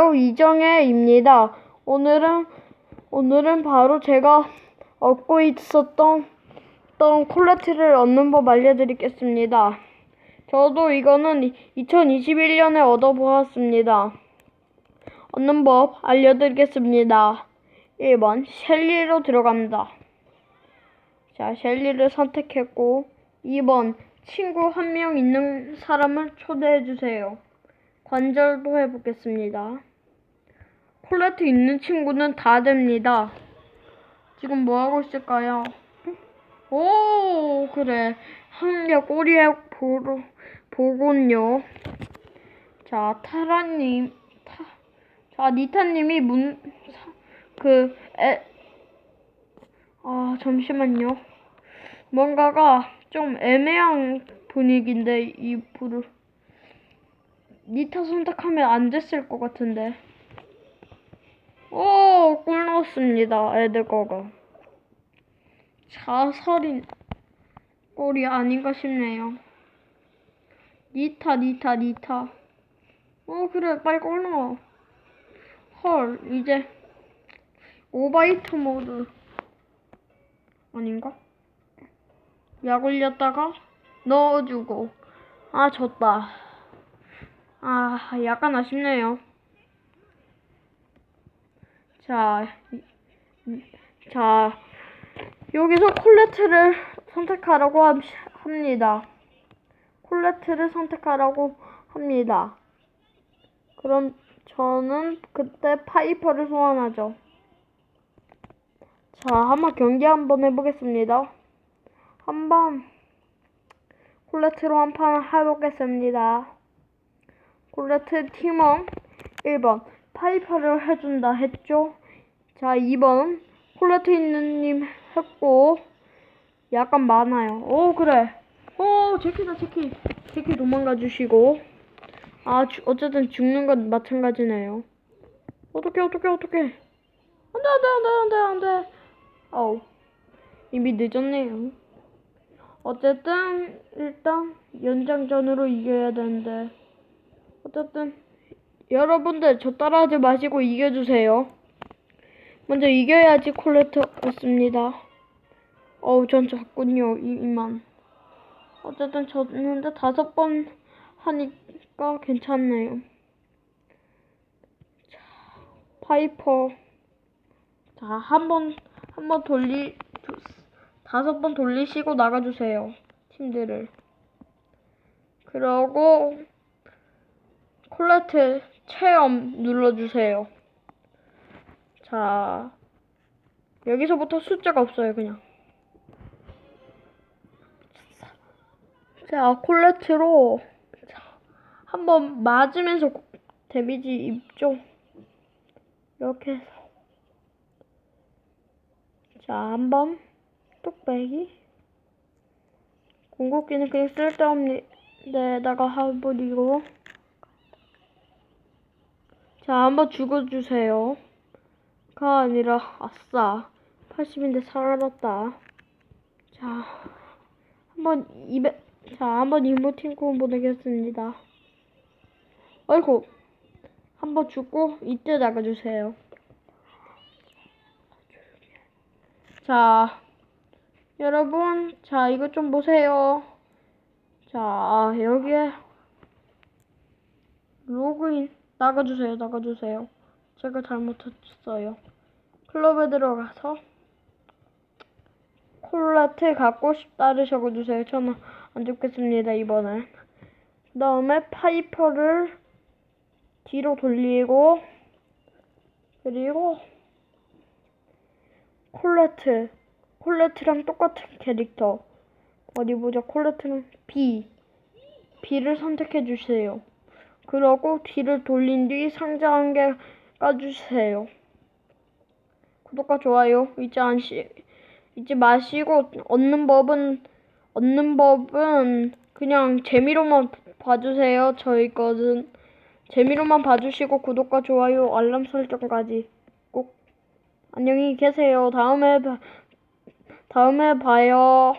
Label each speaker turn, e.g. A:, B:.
A: 안녕하세요. 이정혜입니다. 오늘은, 오늘은 바로 제가 얻고 있었던, 던 콜레트를 얻는 법 알려드리겠습니다. 저도 이거는 2021년에 얻어보았습니다. 얻는 법 알려드리겠습니다. 1번, 셸리로 들어갑니다. 자, 셸리를 선택했고, 2번, 친구 한 명 있는 사람을 초대해 주세요. 관절도 해보겠습니다. 콜레트 있는 친구는 다 됩니다. 지금 뭐 하고 있을까요? 오, 그래. 한개 꼬리에 보로, 보군요. 자, 타라님, 타, 자, 니타님이 문, 사- 그, 에, 아, 잠시만요. 뭔가가 좀 애매한 분위기인데, 이 부를. 니타 선택하면 안 됐을 것 같은데. 오, 꿀 넣었습니다. 애들 거가. 자살인 꼴이 아닌가 싶네요. 니타, 니타, 니타. 어, 그래, 빨리 꿀 넣어. 헐, 이제 오바이트 모드 아닌가? 약 올렸다가 넣어주고. 아, 졌다. 아, 약간 아쉽네요. 자, 이- 자, 여기서 콜레트를 선택하라고 함- 합니다. 콜레트를 선택하라고 합니다. 그럼 저는 그때 파이퍼를 소환하죠. 자, 한번 경기 한번 해보겠습니다. 한번 콜레트로 한 판 해보겠습니다. 콜레트 팀원 1번 파이퍼를 해준다 했죠. 자 2번 콜레트 있는 님 했고 약간 많아요. 오 그래. 오 제키다 제키. 제키 도망가 주시고 아 주- 어쨌든 죽는 건 마찬가지네요. 어떡해 어떡해 어떡해. 안 돼 안 돼 안 돼 안 돼 안 돼. 어우 이미 늦었네요. 어쨌든 일단 연장전으로 이겨야 되는데 어쨌든 여러분들 저 따라하지 마시고 이겨주세요. 먼저 이겨야지 콜레트 얻습니다. 어우 전 작군요 이- 이만. 어쨌든 졌는데 다섯 번 하니까 괜찮네요. 자, 파이퍼. 자, 한 번, 한 번 돌리, 두- 다섯 번 돌리시고 나가주세요. 팀들을. 그러고, 콜레트 체험 눌러주세요. 자, 여기서부터 숫자가 없어요, 그냥. 자, 콜레트로 자, 한번 맞으면서 데미지 입죠. 이렇게 해서. 자, 한번 뚝배기. 궁극기는 그냥 쓸데없는 데다가 해버리고. 자, 한번 죽어주세요. 가 아니라, 아싸. 80인데 살았다. 자, 한번 입에, 자, 한번 이모팅콘 보내겠습니다. 아이고, 한번 죽고, 이때 나가주세요. 자, 여러분, 자, 이거 좀 보세요. 자, 여기에, 로그인, 나가주세요, 나가주세요. 제가 잘못했어요. 클럽에 들어가서, 콜라트 갖고 싶다를 적어주세요. 저는 안 적겠습니다, 이번엔. 그 다음에 파이퍼를 뒤로 돌리고, 그리고, 콜레트. 콜레트랑 똑같은 캐릭터. 어디 보자. 콜레트는 B. B를 선택해 주세요. 그러고 뒤를 돌린 뒤 상자 한 개 까주세요. 구독과 좋아요 잊지 않시, 잊지 마시고 얻는 법은 얻는 법은 그냥 재미로만 봐주세요. 저희 것은 재미로만 봐주시고 구독과 좋아요 알람 설정까지 꼭 안녕히 계세요. 다음에 봐- 다음에 봐요.